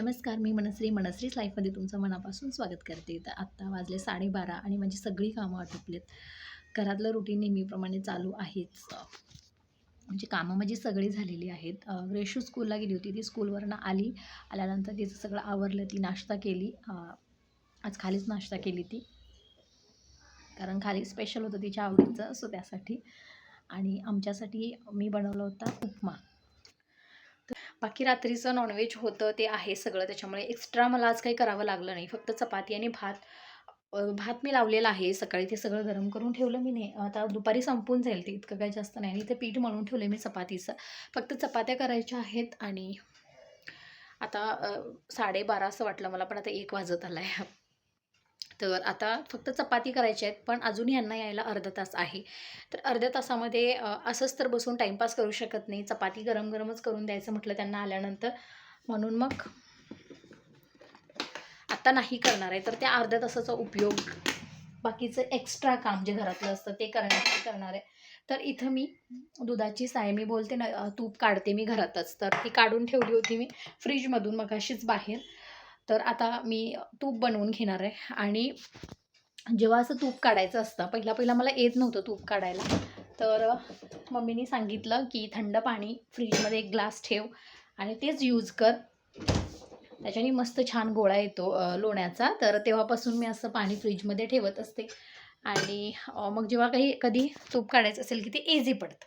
नमस्कार मी मनश्री. मनश्रीच लाईफमध्ये तुमचं मनापासून स्वागत करते. तर आत्ता वाजले साडेबारा आणि माझी सगळी कामं आटोपलीत. घरातलं रुटीन नेहमीप्रमाणे चालू आहेच. म्हणजे कामं माझी सगळी झालेली आहेत. रेशू स्कूलला गेली होती. ती स्कूलवरनं आली. आल्यानंतर तिचं सगळं आवरलं. ती नाश्ता केली. आज खालीच नाश्ता केली ती. कारण खाली स्पेशल होतं तिच्या आवडीचं. सो त्यासाठी. आणि आमच्यासाठी मी बनवला होता उपमा. बाकी रात्रीचं नॉनव्हेज होतं ते आहे सगळं. त्याच्यामुळे एक्स्ट्रा मला आज काही करावं लागलं नाही. फक्त चपाती आणि भात. भात मी लावलेला आहे सकाळी. ते सगळं गरम करून ठेवलं मी नाही. आता दुपारी संपून जाईल ते. इतकं काही जास्त नाही. आणि ते पीठ मळून ठेवलं मी चपातीचं. फक्त चपात्या करायच्या आहेत आणि आता साडेबारा असं वाटलं मला पण आता एक वाजत आला आहे तर आता फक्त चपाती करायची आहेत पण अजून यांना यायला अर्धा तास आहे. तर अर्ध्या तासामध्ये असंच तर बसून टाईमपास करू शकत नाही. चपाती गरम गरमच करून द्यायचं म्हटलं त्यांना आल्यानंतर. म्हणून मग आत्ता नाही करणार आहे. तर त्या अर्ध्या तासाचा उपयोग बाकीचं एक्स्ट्रा काम जे घरातलं असतं ते करण्यासाठी करणार आहे. तर इथं मी दुधाची साय मी बोलते ना तूप काढते मी घरातच. तर ती काढून ठेवली होती मी फ्रीजमधून मग अशीच बाहेर. तर आता मी तूप बनवून घेणार आहे. आणि जेव्हा असं तूप काढायचं असतं पहिला पहिला मला येत नव्हतं तूप काढायला. तर मम्मीनी सांगितलं की थंड पाणी फ्रीजमध्ये एक ग्लास ठेव आणि तेच यूज कर. त्याच्याने मस्त छान गोळा येतो लोण्याचा. तर तेव्हापासून मी असं पाणी फ्रीजमध्ये ठेवत असते. आणि मग जेव्हा काही कधी तूप काढायचं असेल की ते इझी पडतं.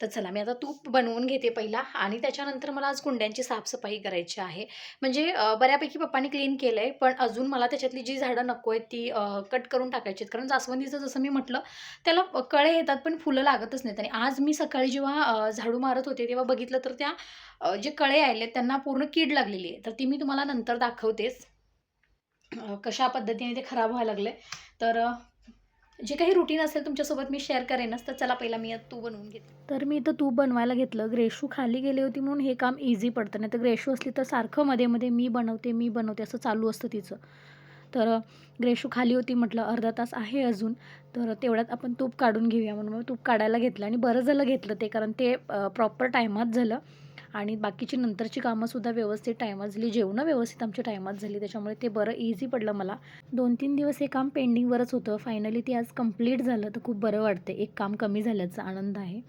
तर चला मी आता तूप बनवून घेते पहिला आणि त्याच्यानंतर मला आज कुंड्यांची साफसफाई करायची आहे. म्हणजे बऱ्यापैकी पप्पांनी क्लीन केलं आहे पण अजून मला त्याच्यातली जी झाडं नको आहेत ती कट करून टाकायची आहेत. कारण जास्वंदीचं जसं मी म्हटलं त्याला कळे येतात पण फुलं लागतच नाहीत. आणि आज मी सकाळी जेव्हा झाडू मारत होते तेव्हा बघितलं तर त्या जे कळे आले त्यांना पूर्ण कीड लागलेली आहे. तर ती मी तुम्हाला नंतर दाखवतेच. कशा पद्धतीने ते खराब व्हायला लागले तर जे काही रुटीन असेल तुमच्यासोबत मी शेअर करेनच तर चला पहिला मी तू बनवून घेते तर मी इथं तूप बनवायला घेतलं. ग्रेशू खाली गेली होती म्हणून हे काम इझी पडतं. नाही तर ग्रेशू असली तर सारखं मध्ये मध्ये मी बनवते मी बनवते असं चालू असतं तिचं. तर ग्रेशू खाली होती म्हटलं अर्धा तास आहे अजून. तर तेवढ्यात आपण तूप काढून घेऊया म्हणून. मग तूप काढायला घेतलं आणि बरं झालं घेतलं ते कारण ते प्रॉपर टायमात झालं. आणि बाकीची नंतरची कामंसुद्धा व्यवस्थित टायमात झाली. जेवणं व्यवस्थित आमच्या टायमात झाली. त्याच्यामुळे ते बरं इझी पडलं मला. दोन तीन दिवस हे काम पेंडिंगवरच होतं. फायनली ते आज कंप्लीट झालं तर खूप बरं वाटतं एक काम कमी झाल्याचा आनंद आहे.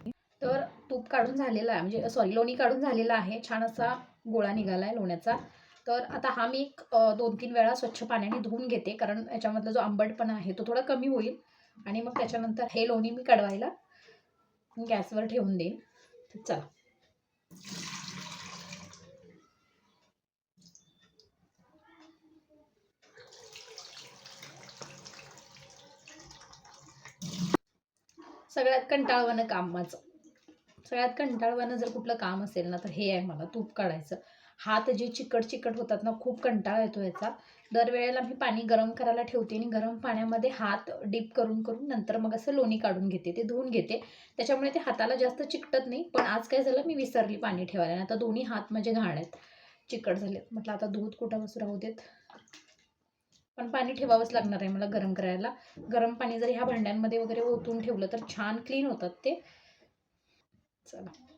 तर तूप काढून झालेला आहे. म्हणजे सॉरी लोणी काढून झालेला आहे. छान असा गोळा निघाला आहे लोण्याचा. तर आता हा मी एक दोन तीन वेळा स्वच्छ पाण्याने धुवून घेते. कारण याच्यामधला जो आंबटपणा आहे तो थोडा कमी होईल. आणि मग त्याच्यानंतर हे लोणी मी कडवायला गॅसवर ठेवून देईन. चला. सगळ्यात कंटाळवाणं काम माझं. सगळ्यात कंटाळवाणं जर कुठलं काम असेल ना तर हे आहे मला तूप काढायचं. हात जे चिकट चिकट होतात ना खूप कंटाळा येतो याचा. दरवेळेला मी पाणी गरम करायला ठेवते आणि गरम पाण्यामध्ये हात डीप करून करून नंतर मग असं लोणी काढून घेते. ते धुवून घेते. त्याच्यामुळे ते हाताला जास्त चिकटत नाही पण आज काय झालं मी विसरली पाणी ठेवायला. आणि आता दोन्ही हात माझे घाण आहेत. चिकट झालेत. म्हटलं आता दूध कुठं बसू राहू देत. पण पाणी ठेवावंच लागणार आहे मला गरम करायला. गरम पाणी जर ह्या भांड्यांमध्ये वगैरे ओतून ठेवलं तर छान क्लीन होतात ते. चला.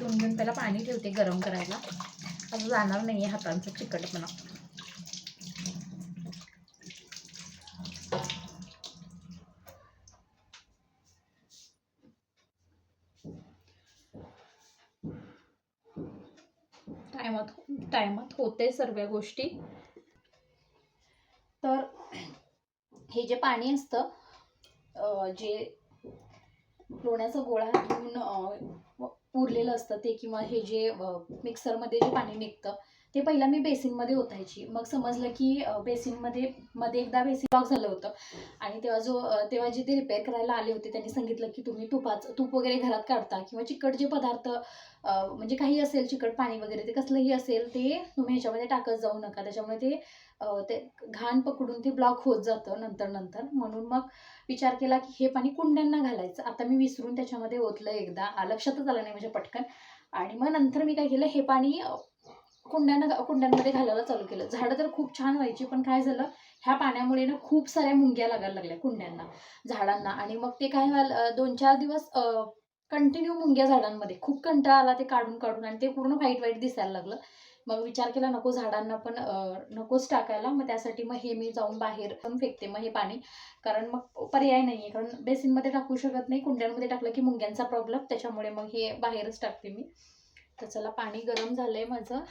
दोन दोन त्याला पाणी ठेवते गरम करायला. असं जाणार नाही आहे हातांचा चिकटपणा टायमात हो, टायमात होते सर्व गोष्टी. तर हे जे पाणी असतं जे लोण्याचा गोळा घेऊन उरलेलं असतं ते किंवा हे जे मिक्सरमध्ये जे पाणी निघतं ते पहिला मी बेसिनमध्ये ओतायची. मग समजलं की बेसिनमध्ये मध्ये एकदा बेसिन ब्लॉक झालं होतं. आणि तेव्हा जो तेव्हा जे ते रिपेअर करायला आले होते त्यांनी सांगितलं की तुम्ही तुपाचं तूप वगैरे घरात काढता किंवा चिकट जे पदार्थ म्हणजे काही असेल चिकट पाणी वगैरे ते कसलंही असेल ते तुम्ही ह्याच्यामध्ये टाकत जाऊ नका. त्याच्यामुळे ते ते घाण पकडून ते ब्लॉक होत जातं नंतर नंतर. म्हणून मग विचार केला की हे पाणी कुंड्यांना घालायचं. आता मी विसरून त्याच्यामध्ये ओतलं एकदा. लक्षातच आलं नाही म्हणजे पटकन. आणि मग नंतर मी काय केलं हे पाणी कुंड्यांना कुंड्यांमध्ये घालायला चालू केलं. झाडं तर खूप छान व्हायची पण काय झालं? ह्या पाण्यामुळे ना खूप साऱ्या मुंग्या लागायला लागल्या कुंड्यांना झाडांना. आणि मग ते काय व्हायला दोन चार दिवस कंटिन्यू मुंग्या झाडांमध्ये. खूप कंटाळा आला ते काढून काढून आणि ते पूर्ण व्हाईट व्हाईट दिसायला लागलं. मग विचार केला नको झाडांना पण नकोच टाकायला. मग त्यासाठी मग हे मी जाऊन बाहेर पण फेकते मग हे पाणी. कारण मग पर्याय नाही आहे कारण बेसिनमध्ये टाकू शकत नाही कुंड्यांमध्ये टाकलं की मुंग्यांचा प्रॉब्लेम त्याच्यामुळे मग हे बाहेरच टाकते मी. तर चला पाणी गरम झालंय माझं.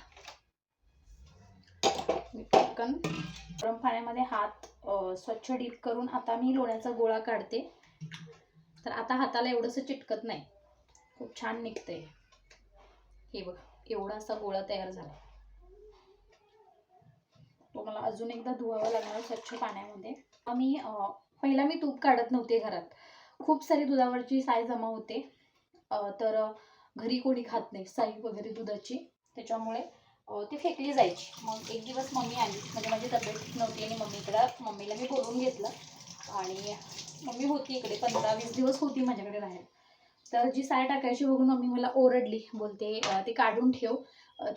मी पटकन गरम पाण्यामध्ये हात स्वच्छ डीप करून आता मी लोण्याचा गोळा काढते. तर आता हाताला एवढंसं चिटकत नाही. खूप छान निघतंय. हे बघ एवढा असा गोळा तयार झाला. तो मला अजून एकदा धुवावा लागणार स्वच्छ पाण्यामध्ये. मी पहिला मी तूप काढत नव्हते घरात. खूप सारी दुधावरची साय जमा होते. तर घरी कोणी खात नाही साई वगैरे दुधाची. त्याच्यामुळे ती फेकली जायची. मग एक दिवस मम्मी आली. म्हणजे माझी तब्येत ठीक नव्हती आणि मम्मीकडं मम्मीला मी बोलून घेतलं. आणि मम्मी होती इकडे पंधरा वीस दिवस होती माझ्याकडे राहायला. तर जी साय टाकायची बघून मम्मी मला ओरडली. बोलते ते काढून ठेव.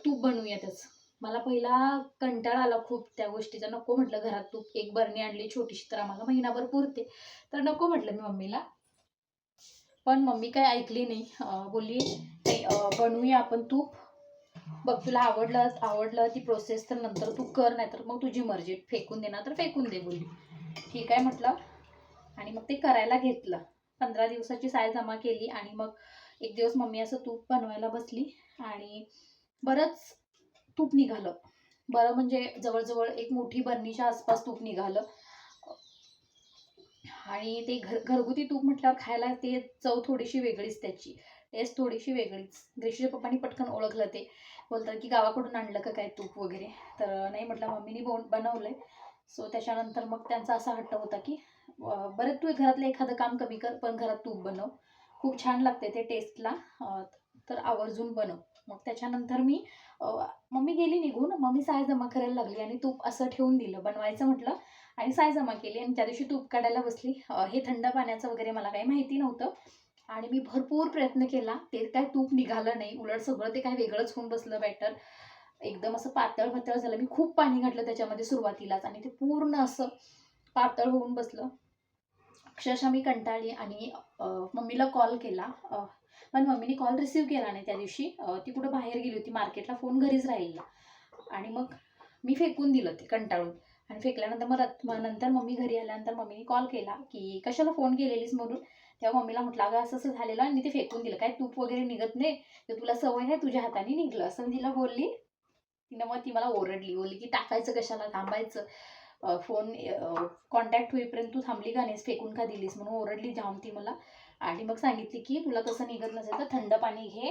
तूप बनवूया त्याचं मला पहिला कंटाळा आला खूप त्या गोष्टीचा. नको म्हटलं घरात तूप. एक बरणी आणली छोटीशी तर आम्हाला महिनाभर पुरते. तर नको म्हटलं मी मम्मीला. पण मम्मी काय ऐकली नाही. बोलली बनवूया आपण तूप. बघ तुला आवडलं आवडलं ती प्रोसेस तर नंतर तू कर नाही तर मग तुझी मर्जी. फेकून देणार तर फेकून दे बोलली. ठीक आहे म्हटलं. आणि मग ते करायला घेतलं. पंधरा दिवसाची साय जमा केली आणि मग एक दिवस मम्मी असं तूप बनवायला बसली आणि बरंच तूप निघालं. बरं म्हणजे जवळजवळ एक मोठी बरणीच्या आसपास तूप निघालं. आणि ते घर घरगुती तूप म्हटल्यावर खायला ते चव थोडीशी वेगळीच त्याची. टेस्ट थोडीशी वेगळीच. ग्रेशीच्या पप्पानी पटकन ओळखलं ते. बोलतात की गावाकडून आणलं का काय तूप वगैरे? तर नाही म्हटलं मम्मीनी बोन बनवलंय. सो त्याच्यानंतर मग त्यांचा असा हट्ट होता की बरं तू घरातलं एखादं काम कमी कर पण घरात तूप बनव. खूप छान लागते ते टेस्टला तर आवर्जून बनव. मग त्याच्यानंतर मी मम्मी गेली निघून. मम्मी साय जमा करायला लागली आणि तूप असं ठेवून दिलं. बनवायचं म्हटलं आणि साय जमा केली आणि त्या दिवशी तूप काढायला बसली. हे थंड पाण्याचं वगैरे मला काही माहिती नव्हतं. आणि मी भरपूर प्रयत्न केला. ते काय तूप निघालं नाही. उलट सगळं ते काय वेगळंच होऊन बसलं बॅटर एकदम असं पातळ पातळ झालं. मी खूप पाणी घातलं त्याच्यामध्ये सुरुवातीलाच आणि ते पूर्ण असं पातळ होऊन बसलं. अक्षरशः मी कंटाळली आणि मम्मीला कॉल. केला पण मम्मीने कॉल रिसीव्ह केला नाही त्या दिवशी. ती कुठं बाहेर गेली होती. मार्केटला फोन घरीच राहिला आणि मग मी फेकून दिलं ते कंटाळून. आणि फेकल्यानंतर मग नंतर मम्मी घरी आल्यानंतर मम्मीने कॉल केला की कशाला फोन केलेलीस म्हणून? तेव्हा मम्मीला म्हटलं अगं असं असं झालेलं आणि मी ते फेकून दिलं. काय तूप वगैरे निघत नाही. तर तुला सवय आहे तुझ्या हाताने निघलं. असं तिला बोलली. तिनं मग ती मला ओरडली. बोलली की टाकायचं कशाला? थांबायचं. फोन कॉन्टॅक्ट होईपर्यंत तू थांबली का नाहीस? फेकून का दिलीस? म्हणून ओरडली जाऊन ती मला. आणि मग सांगितली की तुला तसं निघत नसेल तर थंड पाणी घे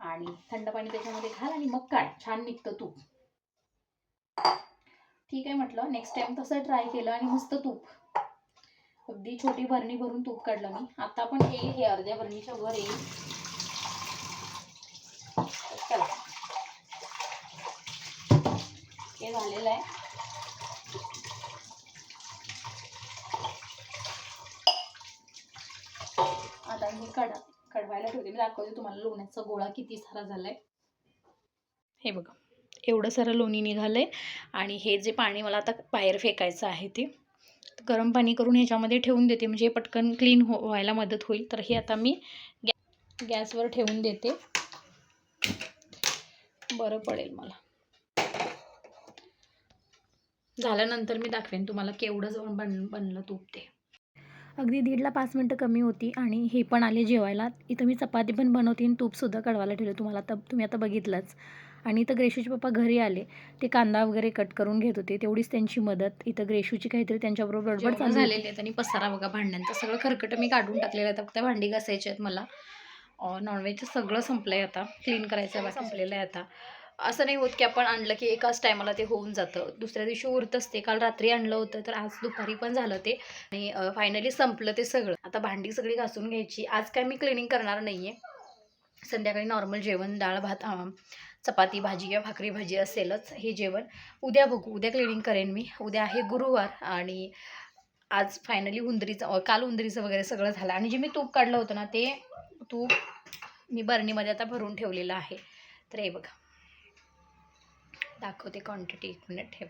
आणि थंड पाणी त्याच्यामध्ये घाल आणि मग काढ. छान निघतं तूप. ठीक आहे म्हटलं. नेक्स्ट टाइम तसं ट्राय केलं आणि मस्त तूप. अगदी छोटी भरणी भरून तूप काढलं मी. आता पण येईल हे अर्ध्या भरणीच्या वर येईल चला. हे झालेलं आहे. आता मी कडा कडवायला ठेवते. मी दाखवते तुम्हाला लोण्याचा गोळा किती सारा झालाय. हे बघा. एवढं सारं लोणी निघालंय. आणि हे जे पाणी मला आता बाहेर फेकायचं आहे ते गरम पाणी करून ह्याच्यामध्ये ठेवून देते. म्हणजे पटकन क्लीन हो व्हायला मदत होईल. तर हे आता मी गॅ गॅसवर ठेवून देते. बरं पडेल मला. झाल्यानंतर मी दाखवेन तुम्हाला केवढं जवळ बन बनलं तूप ते. अगदी दीडला पाच मिनटं कमी होती आणि हे पण आले जेवायला. इथं मी चपाती पण बनवते आणि तूपसुद्धा कळवायला ठेवलं. तुम्हाला आता तुम्ही आता बघितलंच. आणि इथं ग्रेशूचे पप्पा घरी आले. ते कांदा वगैरे कट करून घेत होते. तेवढीच त्यांची मदत. इथं ग्रेशूची काहीतरी त्यांच्याबरोबर गडबड चालू झालेली झालेली आहे आणि पसारा बघा भांड्यांचं. सगळं खरकटं मी काढून टाकलेलं आहे. फक्त भांडी घासायची आहेत मला. नॉनव्हेजचं सगळं संपलं आहे आता क्लीन करायचं आहे संपलेलं आहे आता. असं नाही होत की आपण आणलं की एकाच टायमाला ते होऊन जातं. दुसऱ्या दिवशी उरतच ते काल रात्री आणलं होतं तर आज दुपारी पण झालं ते. आणि फायनली संपलं ते सगळं. आता भांडी सगळी घासून घ्यायची. आज काय मी क्लिनिंग करणार नाही आहे संध्याकाळी नॉर्मल जेवण डाळ भात चपाती भाजी किंवा भाकरी भाजी असेलच हे जेवण. उद्या बघू उद्या क्लिनिंग करेन मी. उद्या आहे गुरुवार आणि आज फायनली उंदरीचं काल उंदरीचं वगैरे सगळं झालं. आणि जे मी तूप काढलं होतं ना ते तूप मी बरणीमध्ये आता भरून ठेवलेलं आहे. तर हे बघा. दाखवते क्वांटिटी एक मिनिट ठेव.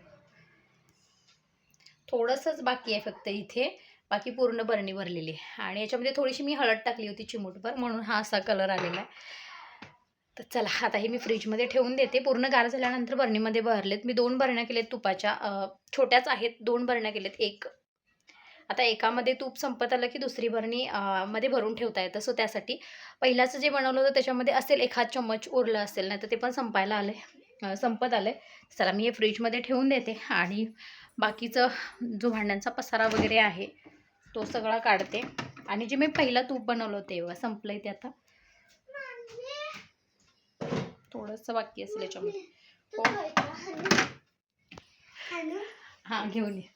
थोडंसंच बाकी आहे फक्त इथे. बाकी पूर्ण बरणी भरलेली आहे. आणि याच्यामध्ये थोडीशी मी हळद टाकली होती चिमूटभर म्हणून हा असा कलर आलेला आहे. तर चला आता हे मी फ्रीजमध्ये ठेवून देते. पूर्ण गार झाल्यानंतर बरणीमध्ये भरलेत. मी दोन बरण्या केलेत तुपाच्या. छोट्याच आहेत. दोन बरण्या केलेत. एक. आता एकामध्ये तूप संपत आलं की दुसरी बरणी मध्ये भरून ठेवता येतं. सो त्यासाठी पहिल्याचं जे बनवलं होतं त्याच्यामध्ये असेल एखाद चम्मच उरलं असेल नाही तर ते पण संपायला आलं आहे संपत आलं आहे चला मी हे फ्रीजमध्ये ठेवून देते. आणि बाकीचं जो भांड्यांचा पसारा वगैरे आहे तो सगळा काढते. आणि जे मी पहिला तूप बनवलं होतं तेव्हा संपलं आहे ते आता. थोडंसं बाकी असेल याच्यामध्ये. हो. हां घेऊन ये.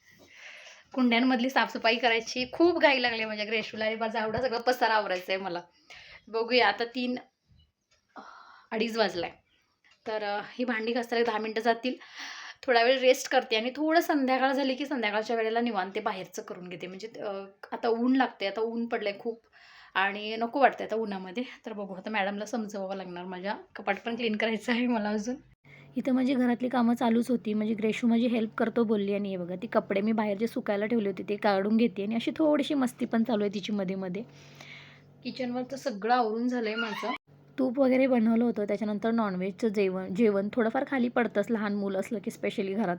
कुंड्यांमधली साफसफाई करायची. खूप घाई लागली माझ्या ग्रेशूला. आणि माझा एवढा सगळं पसारा आवरायचा आहे मला. बघूया आता तीन अडीच वाजलाय. तर ही भांडी घासायला दहा मिनटं जातील. थोडा वेळ रेस्ट करते आणि थोडं संध्याकाळ झाली की संध्याकाळच्या वेळेला निवांत बाहेरचं करून घेते. म्हणजे आता ऊन लागते आता ऊन पडलंय खूप. आणि नको वाटतं आता उन्हामध्ये. तर बघू आता मॅडमला समजवावं लागणार माझ्या. कपाट पण क्लीन करायचं आहे मला अजून. इथं माझी घरातली कामं चालूच होती. म्हणजे ग्रेशू माझी हेल्प करतो बोलली आणि हे बघा ती कपडे मी बाहेर जे सुकायला ठेवले होते ते काढून घेते आणि अशी थोडीशी मस्ती पण चालू आहे तिची मध्ये मध्ये. किचनवरचं सगळं आवरून झालं आहे माझं. तूप वगैरे बनवलं होतं. त्याच्यानंतर नॉनव्हेजचं जेवण जेवण थोडंफार खाली पडतंच. लहान मुलं असलं की स्पेशली घरात.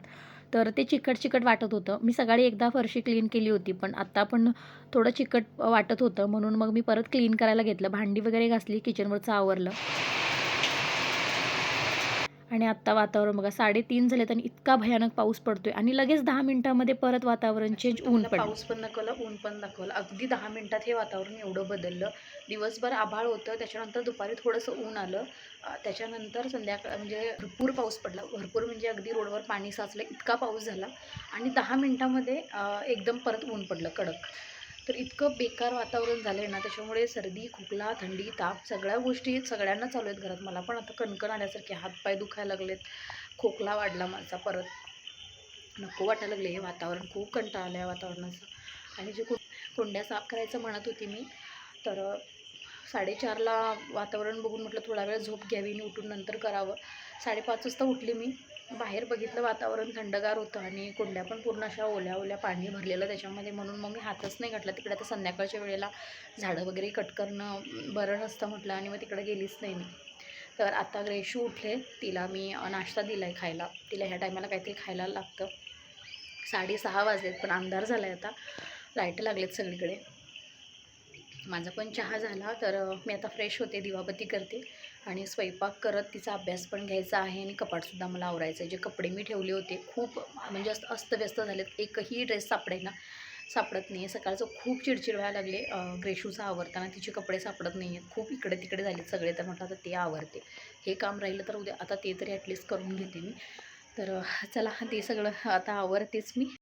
तर ते चिकट चिकट वाटत होतं. मी सकाळी एकदा फरशी क्लीन केली होती पण आत्ता पण थोडं चिकट वाटत होतं. म्हणून मग मी परत क्लीन करायला घेतलं. भांडी वगैरे घासली किचनवरचं आवरलं. आणि आत्ता वातावरण बघा साडेतीन झालेत आणि इतका भयानक पाऊस पडतोय. आणि लगेच दहा मिनिटामध्ये परत वातावरण चेंज ऊन पडलं. पाऊस पण दाखवला ऊन पण दाखवलं अगदी दहा मिनिटात हे वातावरण एवढं बदललं. दिवसभर आभाळ होतं त्याच्यानंतर दुपारी थोडंसं ऊन आलं. त्याच्यानंतर संध्याकाळ म्हणजे भरपूर पाऊस पडला. भरपूर म्हणजे अगदी रोडवर पाणी साचलं इतका पाऊस झाला. आणि दहा मिनिटामध्ये एकदम परत ऊन पडलं कडक. तर इतकं बेकार वातावरण झालं आहे ना त्याच्यामुळे सर्दी खोकला थंडी ताप सगळ्या गोष्टी सगळ्यांना चालू आहेत घरात. मला पण आता कणकण आल्यासारखे हातपाय दुखायला लागलेत. खोकला वाढला माझा परत. नको वाटायला लागले हे वातावरण. खूप कंटाळलं आलं आहे वातावरणाचं. आणि जे कु कुंड्या साफ करायचं म्हणत होती मी तर साडेचारला वातावरण बघून म्हटलं थोडा वेळ झोप घ्यावी आणि उठून नंतर करावं. साडेपाच वाजता उठली मी. बाहेर बघितलं वातावरण थंडगार होतं आणि कुंड्या पण पूर्ण अशा ओल्या ओल्या पाणी भरलेलं त्याच्यामध्ये. म्हणून मग मी हातच नाही घातला. तिकडे आता संध्याकाळच्या वेळेला झाडं वगैरे कट करणं बरं नसतं म्हटलं आणि मग तिकडे गेलीच नाही मी. तर आता ग्रेशू उठले. तिला मी नाश्ता दिला आहे खायला. तिला ह्या टायमाला काहीतरी खायला लागतं. साडेसहा वाजलेत पण अंधार झाला आहे आता. लाइट लागलेत सगळीकडे. माझा पण चहा झाला तर मी आता फ्रेश होते दिवाबत्ती करते आणि स्वयंपाक करत तिचा अभ्यास पण घ्यायचा आहे आणि कपाटसुद्धा मला आवरायचं आहे. जे कपडे मी ठेवले होते खूप म्हणजे अस्त अस्तव्यस्त झालेत. एकही ड्रेस सापडेना सापडत नाही आहे सकाळचं खूप चिडचिड व्हायला लागले. ग्रेशूचा आवरताना तिचे कपडे सापडत नाही आहेत खूप इकडे तिकडे झालेत सगळे तर म्हटलं आता ते आवरते. हे काम राहिलं तर उद्या आता ते तरी ॲटलिस्ट करून घेते मी. तर चला ते सगळं आता आवरतेच मी.